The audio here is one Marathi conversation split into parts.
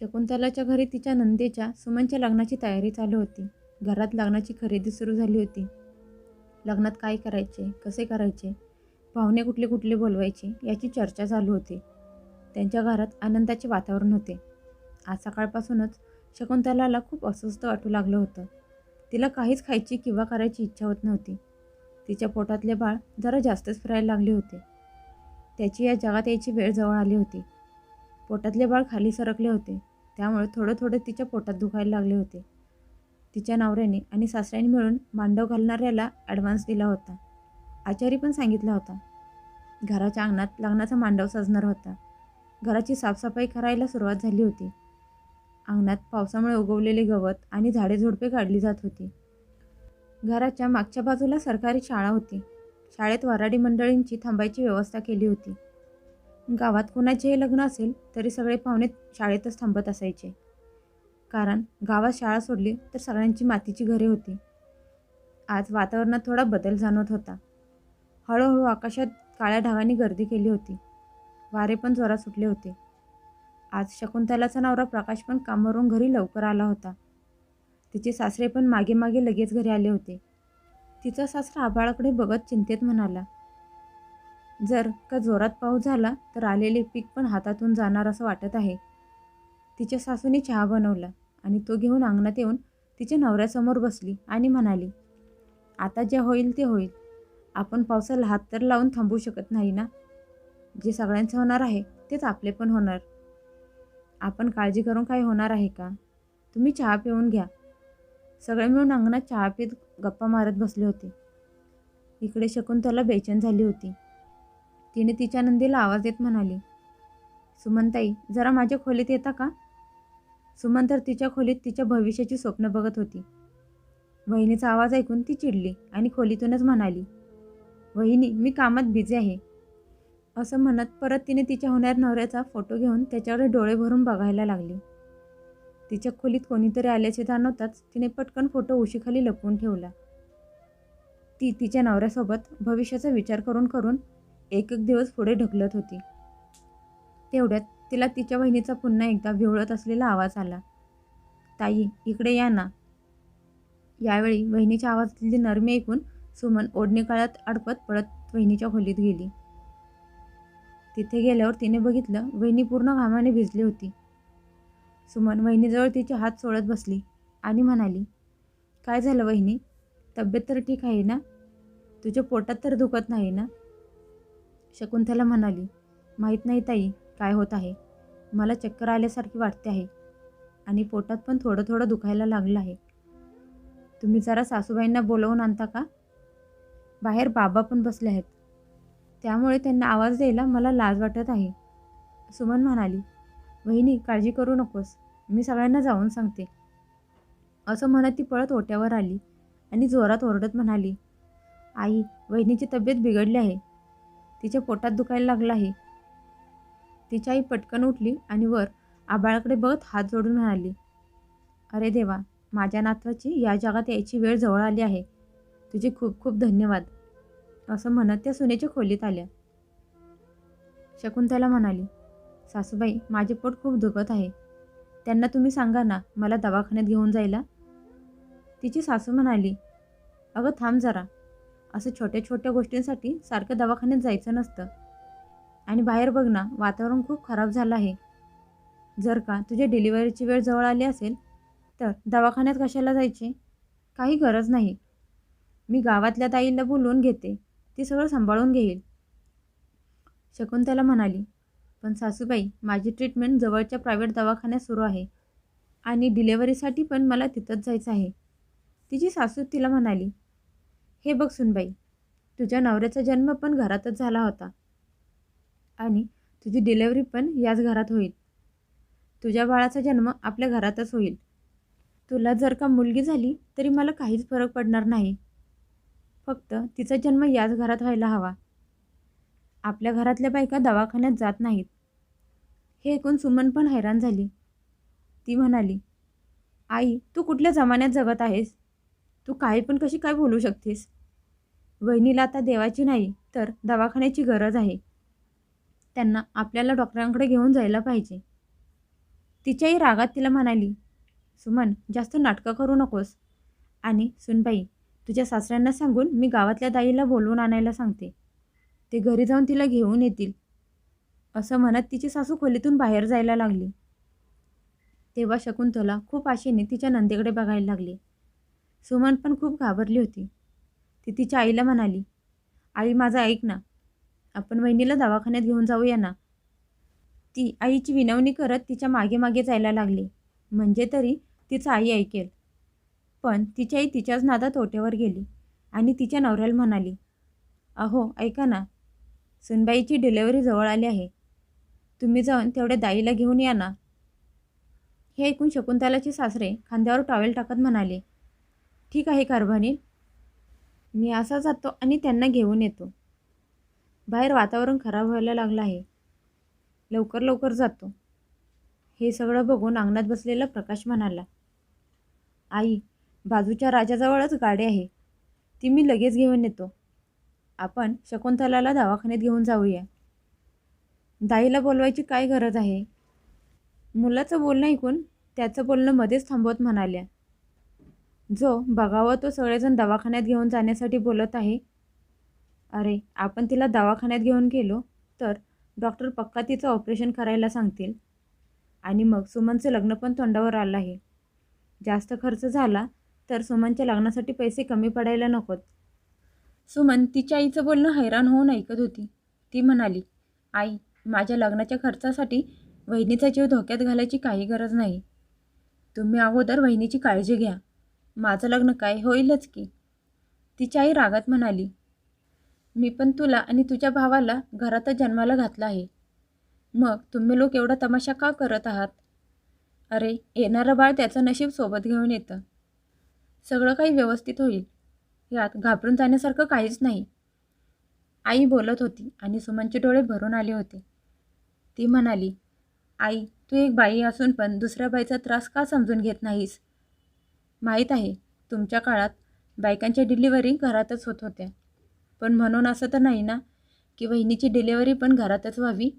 शकुंतलाच्या घरी तिच्या नंदेच्या सुमनच्या लग्नाची तयारी चालू होती. घरात लग्नाची खरेदी सुरू झाली होती. लग्नात काय करायचे कसे करायचे पाहुणे कुठले कुठले बोलवायचे याची चर्चा चालू होती. त्यांच्या घरात आनंदाचे वातावरण होते. आज सकाळपासूनच शकुंतलाला खूप अस्वस्थ वाटू लागलं होतं. तिला काहीच खायची किंवा करायची इच्छा होत नव्हती. तिच्या पोटातले बाळ जरा जास्तच फिरायला लागले होते. त्याची या जगात यायची वेळ जवळ आली होती. पोटातले बाळ खाली सरकले होते. त्यामुळे थोडं थोडं तिच्या पोटात दुखायला लागले होते. तिच्या नवऱ्याने आणि सासऱ्याने मिळून मांडव घालणाऱ्याला ॲडव्हान्स दिला होता. आचारी पण सांगितला होता. घराच्या अंगणात लग्नाचा मांडव सजणार होता. घराची साफसफाई करायला सुरुवात झाली होती. अंगणात पावसामुळे उगवलेले गवत आणि झाडे झुडपे काढली जात होती. घराच्या मागच्या बाजूला सरकारी शाळा होती. शाळेत वराडी मंडळींची थांबायची व्यवस्था केली होती. गावात कोणाचेही लग्न असेल तरी सगळे पाहुणे शाळेतच थांबत असायचे. कारण गावात शाळा सोडली तर सगळ्यांची मातीची घरे होती. आज वातावरणात थोडा बदल जाणवत होता. हळूहळू आकाशात काळ्या ढगांनी गर्दी केली होती. वारे पण जोरात सुटले होते. आज शकुंतलाचा नवरा प्रकाश पण कामावरून घरी लवकर आला होता. तिचे सासरे पण मागे मागे लगेच घरी आले होते. तिचा सासरा आबाळाकडे बघत चिंतेत म्हणाला जर का जोरात पाऊस झाला तर आलेले पीक पण हातातून जाणार असं वाटत आहे. तिच्या सासूने चहा बनवला आणि तो घेऊन अंगणात येऊन तिच्या नवऱ्यासमोर बसली आणि म्हणाली आता जे होईल ते होईल. आपण पावसाला हात तर लावून थांबवू शकत नाही ना? जे सगळ्यांचं होणार आहे तेच आपले पण होणार. आपण काळजी करून काही होणार आहे का? तुम्ही चहा पिऊन घ्या. सगळे मिळून अंगणात चहा पीत गप्पा मारत बसले होते. इकडे शकुंतला बेचैन झाली होती. तिने तिच्या नंदीला आवाज देत म्हणाली सुमनताई जरा माझ्या खोलीत येता का? सुमन तर तिच्या खोलीत तिच्या भविष्याची स्वप्न बघत होती. वहिनीचा आवाज ऐकून ती चिडली आणि खोलीतूनच म्हणाली वहिनी मी कामात बिझी आहे. असं म्हणत परत तिने तिच्या होणार नवऱ्याचा फोटो घेऊन त्याच्यावर डोळे भरून बघायला लागली. तिच्या खोलीत कोणीतरी आल्याचे जाणवताच तिने पटकन फोटो उशीखाली लपवून ठेवला. ती तिच्या नवऱ्यासोबत भविष्याचा विचार करून करून एक एक दिवस पुढे ढकलत होती. तेवढ्यात तिला तिच्या बहिणीचा पुन्हा एकदा विवळत असलेला आवाज आला. ताई इकडे या ना. यावेळी वहिनीच्या आवाजातली नरमी ऐकून सुमन ओढणी काळात अडपत पडत वहिनीच्या खोलीत गेली. तिथे गेल्यावर तिने बघितलं वहिनी पूर्ण घामाने भिजली होती. सुमन वहिनीजवळ तिचे हात सोडत बसली आणि म्हणाली काय झालं वहिनी? तब्येत तर ठीक आहे ना? तुझ्या पोटात तर दुखत नाही ना? शकुंतला म्हणाली माहीत नाही ताई काय होत आहे. मला चक्कर आल्यासारखी वाटते आहे आणि पोटात पण थोडं थोडं दुखायला लागलं आहे. तुम्ही जरा सासूबाईंना बोलवून आणता का? बाहेर बाबा पण बसले आहेत. त्यामुळे त्यांना आवाज द्यायला मला लाज वाटत आहे. सुमन म्हणाली वहिनी काळजी करू नकोस. मी सगळ्यांना जाऊन सांगते. असं म्हणत ती पळत ओट्यावर आली आणि जोरात ओरडत म्हणाली आई वहिनीची तब्येत बिघडली आहे. तिच्या पोटात दुखायला लागलं आहे. तिची आई पटकन उठली आणि वर आबाळाकडे बघत हात जोडून म्हणाली अरे देवा माझ्या नातवाची या जगात यायची वेळ जवळ आली आहे. तुझे खूप खूप धन्यवाद. असं म्हणत त्या सुनेच्या खोलीत आल्या. शकुंतला म्हणाली सासूबाई माझे पोट खूप दुखत आहे. त्यांना तुम्ही सांगा ना मला दवाखान्यात घेऊन जायला. तिची सासू म्हणाली अगं थांब जरा. असं छोट्या छोट्या गोष्टींसाठी सारखं दवाखान्यात जायचं नसतं. आणि बाहेर बघ ना वातावरण खूप खराब झालं आहे. जर का तुझ्या डिलिव्हरीची वेळ जवळ आली असेल तर दवाखान्यात कशाला जायचे? काही गरज नाही. मी गावातल्या ताईला बोलवून घेते. ती सगळं सांभाळून घेईल. शकुंतला म्हणाली पण सासूबाई माझी ट्रीटमेंट जवळच्या प्रायव्हेट दवाखान्यात सुरू आहे. आणि डिलेवरीसाठी पण मला तिथंच जायचं आहे. तिची सासू तिला म्हणाली हे बघ सुनबाई तुझ्या नवऱ्याचा जन्म पण घरातच झाला होता. आणि तुझी डिलेवरी पण याच घरात होईल. तुझ्या बाळाचा जन्म आपल्या घरातच होईल. तुला जर का मुलगी झाली तरी मला काहीच फरक पडणार नाही. फक्त तिचा जन्म याच घरात व्हायला हवा. आपल्या घरातल्या बायका दवाखान्यात जात नाहीत. हे ऐकून सुमन पण हैराण झाली. ती म्हणाली आई तू कुठल्या जमान्यात जगत आहेस? तू काही पण कशी काय बोलू शकतेस? वहिनीला आता देवाची नाही तर दवाखान्याची गरज आहे. त्यांना आपल्याला डॉक्टरांकडे घेऊन जायला पाहिजे. तिच्याही रागात तिला म्हणाली सुमन जास्त नाटकं करू नकोस. आणि सुनबाई तुझ्या सासऱ्यांना सांगून मी गावातल्या दाईला बोलवून आणायला सांगते. ते घरी जाऊन तिला घेऊन येतील. असं म्हणत तिची सासू खोलीतून बाहेर जायला लागली. तेव्हा शकुंतला खूप आशेने तिच्या नंदेकडे बघायला लागली. सुमन पण खूप घाबरली होती. ती तिच्या आईला म्हणाली आई माझं ऐक ना आपण वहिनीला दवाखान्यात घेऊन जाऊया ना. ती आईची विनवणी करत तिच्यामागे मागे जायला लागली. म्हणजे तरी तिचं आई ऐकेल. पण तिची आई तिच्याच नादात ओट्यावर गेली आणि तिच्या नवऱ्याला म्हणाली अहो ऐका ना सुनबाईची डिलेवरी जवळ आली आहे. तुम्ही जाऊन तेवढ्या दाईला घेऊन या ना. हे ऐकून शकुंतलाचे सासरे खांद्यावर टॉवेल टाकत म्हणाले ठीक आहे कारभानी मी असा जातो आणि त्यांना घेऊन येतो. बाहेर वातावरण खराब व्हायला लागलं आहे. लवकर लवकर जातो. हे सगळं बघून अंगणात बसलेला प्रकाश म्हणाला आई बाजूच्या राजाजवळच गाडी आहे. ती मी लगेच घेऊन येतो. आपण शकुंतलाला दवाखान्यात घेऊन जाऊया. दाईला बोलवायची काय गरज आहे? मुलाचं बोलणं ऐकून त्याचं बोलणं मध्येच थांबवत म्हणाल्या. जो बघावं तो सगळेजण दवाखान्यात घेऊन जाण्यासाठी बोलत आहे. अरे आपण तिला दवाखान्यात घेऊन गेलो तर डॉक्टर पक्का तिचं ऑपरेशन करायला सांगतील. आणि मग सुमनचं लग्न पण तोंडावर आलं आहे. जास्त खर्च झाला तर सुमनच्या लग्नासाठी पैसे कमी पडायला नकोत. सुमन तिच्या आईचं बोलणं हैराण होऊन ऐकत होती. ती म्हणाली आई माझ्या लग्नाच्या खर्चासाठी वहिनीचा जीव धोक्यात घालायची काही गरज नाही. तुम्ही अगोदर वहिनीची काळजी घ्या. माझं लग्न काय होईलच की. तिची आई रागात म्हणाली मी पण तुला आणि तुझ्या भावाला घरातच जन्माला घातलं आहे. मग तुम्ही लोक एवढा तमाशा का करत आहात? अरे येणारं बाळ त्याचं नशीब सोबत घेऊन येतं. सगळं काही व्यवस्थित होईल. यात घाबरून जाण्यासारखं काहीच नाही. आई बोलत होती आणि सुमनचे डोळे भरून आले होते. ती म्हणाली आई तू एक बाई असून पण दुसऱ्या बाईचा त्रास का समजून घेत नाहीस? माहीत आहे तुमच्या काळात बायकांच्या डिलिव्हरी घरातच होत होत्या. पण म्हणून असं तर नाही ना की वहिनीची डिलेवरी पण घरातच व्हावी?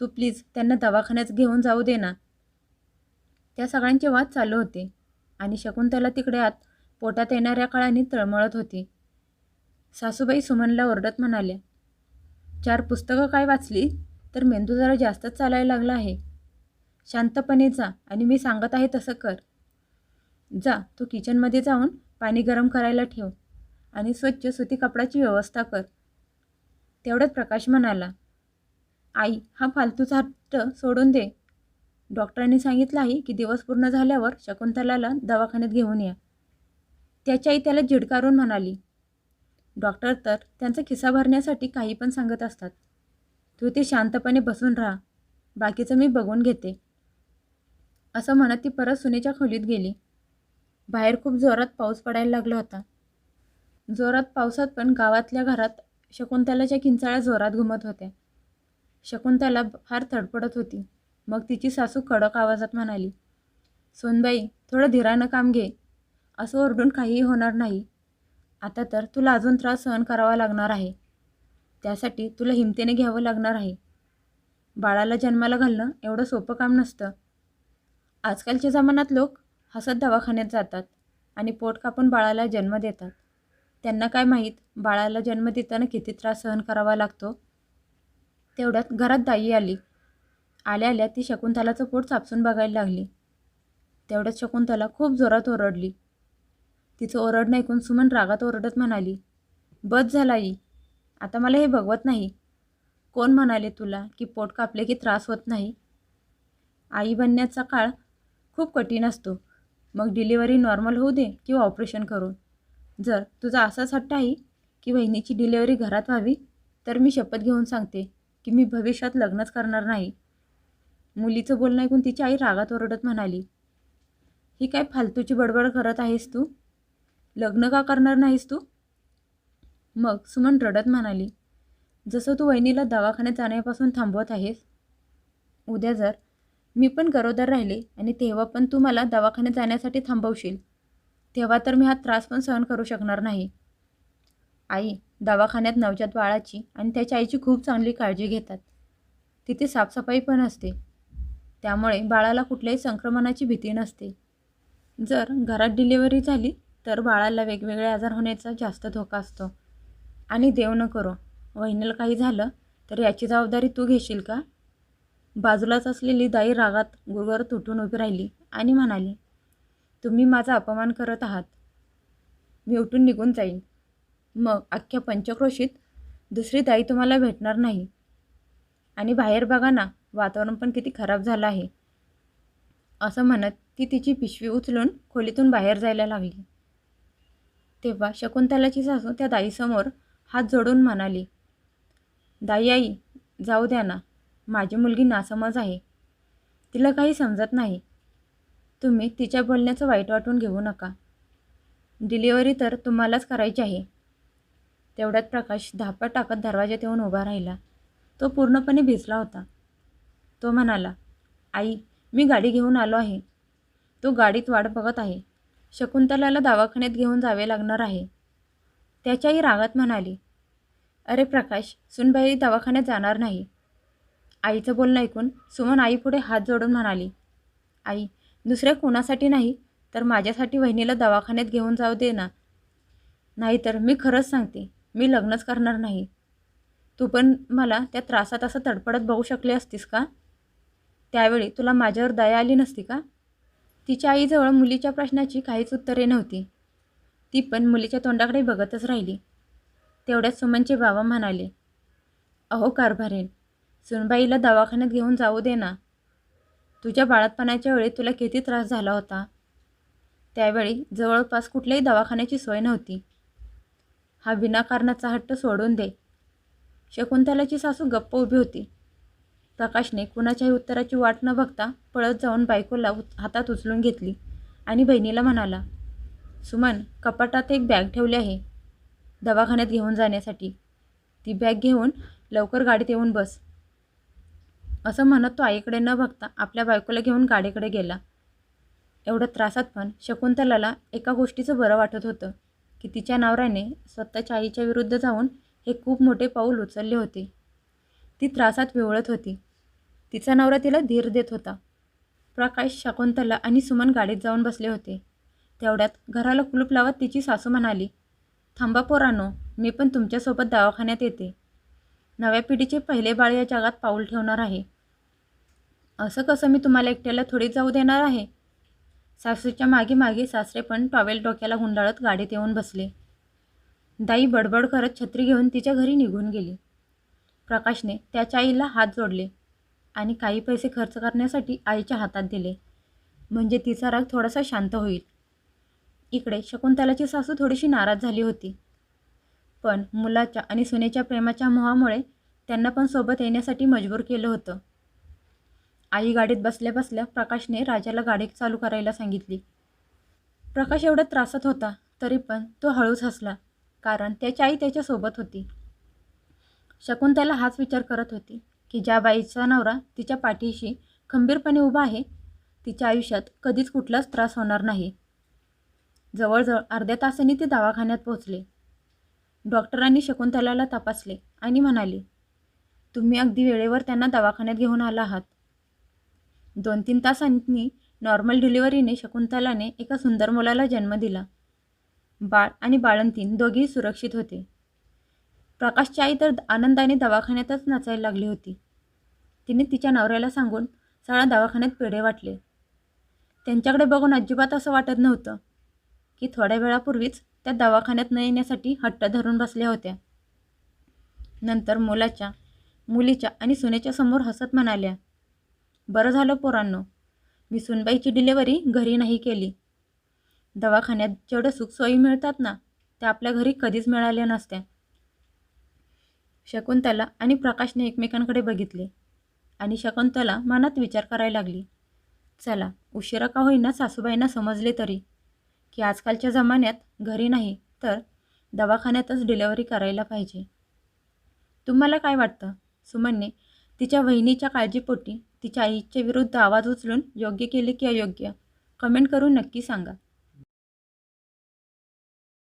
तू प्लीज त्यांना दवाखान्यात घेऊन जाऊ दे ना. त्या सगळ्यांचे वाद चालू होते आणि शकुंतला तिकडे आत पोटात येणाऱ्या काळाने तळमळत होती. सासूबाई सुमनला ओरडत म्हणाल्या चार पुस्तकं काय वाचली? तर मेंदू जरा जास्तच चालायला लागला आहे. शांतपणे जा आणि मी सांगत आहे तसं कर. जा तू किचनमध्ये जाऊन पाणी गरम करायला ठेव आणि स्वच्छ सुती कपड्याची व्यवस्था कर. तेवढ्यात प्रकाश म्हणाला आई हा फालतूचा हट्ट सोडून दे. डॉक्टरांनी सांगितलं आहे की दिवस पूर्ण झाल्यावर शकुंतलाला दवाखान्यात घेऊन या. त्याची आई त्याला झिडकारून म्हणाली डॉक्टर तर त्यांचा खिसा भरण्यासाठी काही पण सांगत असतात. तू ते शांतपणे बसून राहा. बाकीचं मी बघून घेते. असं म्हणत ती परत सुनेच्या खोलीत गेली. बाहेर खूप जोरात पाऊस पडायला लागला होता. जोरात पावसात पण गावातल्या घरात शकुंतलाच्या किंचाळ्या जोरात घुमत होत्या. शकुंतला फार थडपडत होती. मग तिची सासू कडक आवाजात म्हणाली सोनबाई थोडं धीरानं काम घे. असं ओरडून काहीही होणार नाही. आता तर तुला अजून त्रास सहन करावा लागणार आहे. त्यासाठी तुला हिमतीने घ्यावं लागणार आहे. बाळाला जन्माला घालणं एवढं सोपं काम नसतं. आजकालच्या जमान्यात लोक हसत दवाखान्यात जातात आणि पोट कापून बाळाला जन्म देतात. त्यांना काय माहीत बाळाला जन्म देताना किती त्रास सहन करावा लागतो? तेवढ्यात घरात दाई आली. आल्या आल्या ती शकुंतलाचं पोट चापसून बघायला लागली. तेवढ्यात शकुंतला खूप जोरात ओरडली. तिचं ओरडणं ऐकून सुमन रागात ओरडत म्हणाली बस झाला आई आता मला हे बघवत नाही. कोण म्हणाले तुला की पोट कापले की त्रास होत नाही? आई बनण्याचा काळ खूप कठीण असतो. मग डिलिव्हरी नॉर्मल होऊ दे किंवा ऑपरेशन करून. जर तुझा असाच हट्ट आहे की बहिणीची डिलिव्हरी घरात व्हावी तर मी शपथ घेऊन सांगते की मी भविष्यात लग्नच करणार नाही. मुलीचं बोलणं ऐकून तिची आई रागात ओरडत म्हणाली ही काय फालतूची बडबड करत आहेस तू? लग्न का करणार नाहीस तू? मग सुमन रडत म्हणाली जसं तू वहिनीला दवाखान्यात जाण्यापासून थांबवत आहेस उद्या जर मी पण गरोदर राहिले आणि तेव्हा पण तू मला दवाखान्यात जाण्यासाठी थांबवशील. तेव्हा तर मी हा त्रास पण सहन करू शकणार नाही. आई दवाखान्यात नवजात बाळाची आणि त्याच्या आईची खूप चांगली काळजी घेतात. तिथे साफसफाई पण असते. त्यामुळे बाळाला कुठल्याही संक्रमणाची भीती नसते. जर घरात डिलिव्हरी झाली तर बाळाला वेगवेगळे आजार होण्याचा जास्त धोका असतो. आणि देव न करो. वहिनीला काही झालं तर याची जबाबदारी तू घेशील का? बाजूलाच असलेली दाई रागात गुरुवर तुटून उभी राहिली आणि म्हणाली तुम्ही माझा अपमान करत आहात. मी उठून निघून जाईन. मग अख्ख्या पंचक्रोशीत दुसरी दाई तुम्हाला भेटणार नाही. आणि बाहेर बघा ना वातावरण पण किती खराब झालं आहे. असं म्हणत ती तिची पिशवी उचलून खोलीतून बाहेर जायला लागली तेव्हा शकुंतलाची सासू त्या दाईसमोर हात जोडून म्हणाली दाई आई जाऊ द्या ना. माझी मुलगी नासमज आहे. तिला काही समजत नाही. तुम्ही तिच्या बोलण्याचं वाईट वाटून घेऊ नका. डिलिव्हरी तर तुम्हालाच करायची आहे. तेवढ्यात प्रकाश धापा टाकत दरवाज्यात येऊन उभा राहिला. तो पूर्णपणे भिजला होता. तो म्हणाला आई मी गाडी घेऊन आलो आहे. तो गाडीत वाट बघत आहे. शकुंतलाला दवाखान्यात घेऊन जावे लागणार आहे. त्याच्याही रागात म्हणाली अरे प्रकाश सुनबाई दवाखान्यात जाणार नाही. आईचं बोलणं ऐकून सुमन आईपुढे हात जोडून म्हणाली आई दुसऱ्या कोणासाठी नाही तर माझ्यासाठी वहिनीला दवाखान्यात घेऊन जाऊ दे ना. नाहीतर मी खरंच सांगते मी लग्नच करणार नाही. तू पण मला त्या त्रासात असं तडपडत बघू शकली असतीस का? त्यावेळी तुला माझ्यावर दया आली नसती का? तिच्या आईजवळ मुलीच्या प्रश्नाची काहीच उत्तरे नव्हती. ती पण मुलीच्या तोंडाकडे बघतच राहिली. तेवढ्यात सुमनचे बाबा म्हणाले अहो कारभारेन सुनबाईला दवाखान्यात घेऊन जाऊ दे ना. तुझ्या बाळातपणाच्या वेळी तुला किती त्रास झाला होता. त्यावेळी जवळपास कुठल्याही दवाखान्याची सोय नव्हती. हा विनाकारणाचा हट्ट सोडून दे. शकुंतलाची सासू गप्प उभी होती. प्रकाशने कुणाच्याही उत्तराची वाट न बघता पळत जाऊन बायकोला हातात उचलून घेतली आणि बहिणीला म्हणाला सुमन कपाटात एक बॅग ठेवली आहे. दवाखान्यात घेऊन जाण्यासाठी. ती बॅग घेऊन लवकर गाडीत येऊन बस. असं म्हणत तो आईकडे न बघता आपल्या बायकोला घेऊन गाडीकडे गेला. एवढ्या त्रासात पण शकुंतलाला एका गोष्टीचं बरं वाटत होतं की तिच्या नवऱ्याने स्वतःच्या आईच्या विरुद्ध जाऊन हे खूप मोठे पाऊल उचलले होते. ती त्रासात विवळत होती. तिचा नवरा तिला धीर देत होता. प्रकाश शकुंतला आणि सुमन गाडीत जाऊन बसले होते. तेवढ्यात घराला कुलूप लावत तिची सासू म्हणाली थांबा पोरानो मी पण तुमच्यासोबत दवाखान्यात येते. नव्या पिढीचे पहिले बाळ या जगात पाऊल ठेवणार आहे. असं कसं मी तुम्हाला एकट्याला थोडी जाऊ देणार आहे? सासूच्या मागे मागे सासरे पण टॉवेल डोक्याला हुंडाळत गाडीत येऊन बसले. दाई बडबड करत छत्री घेऊन तिच्या घरी निघून गेली. प्रकाशने त्याच्या आईला हात जोडले आणि काही पैसे खर्च करण्यासाठी आईच्या हातात दिले. म्हणजे तिचा राग थोडासा शांत होईल. इकडे शकुंतलाची सासू थोडीशी नाराज झाली होती. पण मुलाच्या आणि सुनेच्या प्रेमाच्या मोहामुळे त्यांना पण सोबत येण्यासाठी मजबूर केलं होतं. आई गाडीत बसल्या बसल्या प्रकाशने राजाला गाडी चालू करायला सांगितली. प्रकाश एवढा त्रासात होता तरी पण तो हळूच हसला कारण त्याची आई त्याच्यासोबत होती. शकुंतला हाच विचार करत होती की ज्या बाईचा नवरा तिच्या पाठीशी खंबीरपणे उभा आहे तिच्या आयुष्यात कधीच कुठलाच त्रास होणार नाही. जवळजवळ अर्ध्या तासांनी ते दवाखान्यात पोहोचले. डॉक्टरांनी शकुंतलाला तपासले आणि म्हणाले तुम्ही अगदी वेळेवर त्यांना दवाखान्यात घेऊन आला आहात. दोन तीन तासांनी नॉर्मल डिलिव्हरीने शकुंतलाने एका सुंदर मुलाला जन्म दिला. बाळ आणि बाळंतीन दोघेही सुरक्षित होते. प्रकाशची आई तर आनंदाने दवाखान्यातच नाचायला लागली होती. तिने तिच्या नवऱ्याला सांगून सगळ्या दवाखान्यात पेढे वाटले. त्यांच्याकडे बघून अजिबात असं वाटत नव्हतं की थोड्या वेळापूर्वीच त्या दवाखान्यात न येण्यासाठी हट्ट धरून बसल्या होत्या. नंतर मुलाच्या मुलीच्या आणि सुनेच्या समोर हसत म्हणाल्या बरं झालं पोरांनो. मी सुनबाईची डिलेवरी घरी नाही केली. दवाखान्यात जेवढ्या सुखसोयी मिळतात ना त्या आपल्या घरी कधीच मिळाल्या नसत्या. शकुंतला आणि प्रकाशने एकमेकांकडे बघितले आणि शकुंतला मनात विचार करायला लागली. चला उशिरा का होईना सासूबाईंना समजले तरी. की आजकालच्या जमान्यात घरी नाही तर दवाखान्यातच डिलेवरी करायला पाहिजे. तुम्हाला काय वाटतं? सुमनने तिच्या वहिनीच्या काळजीपोटी तिच्या आईच्या विरुद्ध आवाज उचलून योग्य केले की अयोग्य? कमेंट करून नक्की सांगा.